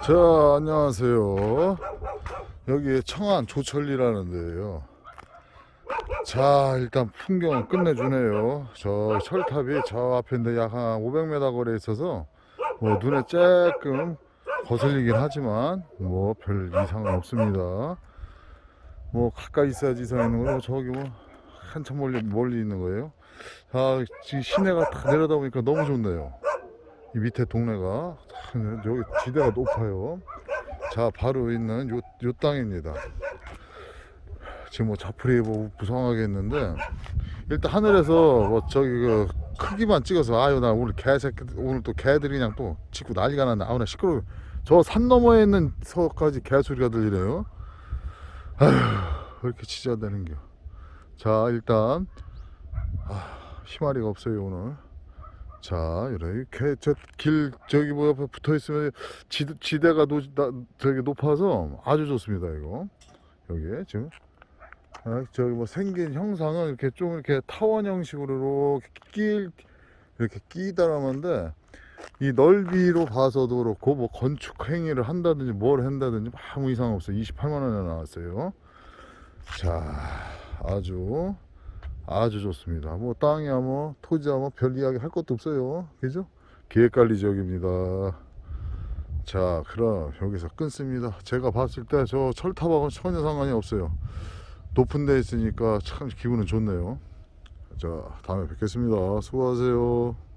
자, 안녕하세요. 여기 청안 조철리라는 데예요. 자, 일단 풍경은 끝내주네요. 저 철탑이 저 앞인데 약 한 500m 거리에 있어서 뭐 눈에 조금 거슬리긴 하지만 뭐 별 이상은 없습니다. 뭐 가까이 있어야지 이상 있는 거고 저기 뭐 한참 멀리 멀리 있는 거예요. 자, 지금 시내가 다 내려다 보니까 너무 좋네요. 이 밑에 동네가 참 여기 지대가 높아요. 자 바로 있는 요, 요 땅입니다. 지금 뭐 자풀이 뭐 부상하게 했는데 일단 하늘에서 뭐 저기 그 크기만 찍어서 아유 나 오늘 개새끼 오늘 또 개들이 그냥 또 치고 난리가 났네. 아우 나 시끄러워. 저 산 너머에 있는 서까지 개소리가 들리네요. 아휴 왜 이렇게 치자 되는겨 자 일단 아, 희마리가 없어요 오늘 자, 이렇게 저길 저기 뭐 옆에 붙어 있으면 지, 지대가 노, 나, 저기 높아서 아주 좋습니다 이거. 여기 지금. 아, 저기 뭐 생긴 형상은 이렇게 좀 이렇게 타원 형식으로 이렇게 끼 이렇게 끼다라는데 이 넓이로 봐서도 그렇고 뭐 건축 행위를 한다든지 뭘 한다든지 아무 이상 없어요. 28만 원에 나왔어요. 자 아주 아주 좋습니다. 뭐 땅이야 뭐 토지야 뭐 별 이야기 할 것도 없어요. 그죠? 계획관리 지역입니다. 자 그럼 여기서 끊습니다. 제가 봤을 때 저 철탑하고는 전혀 상관이 없어요. 높은 데 있으니까 참 기분은 좋네요. 자 다음에 뵙겠습니다. 수고하세요.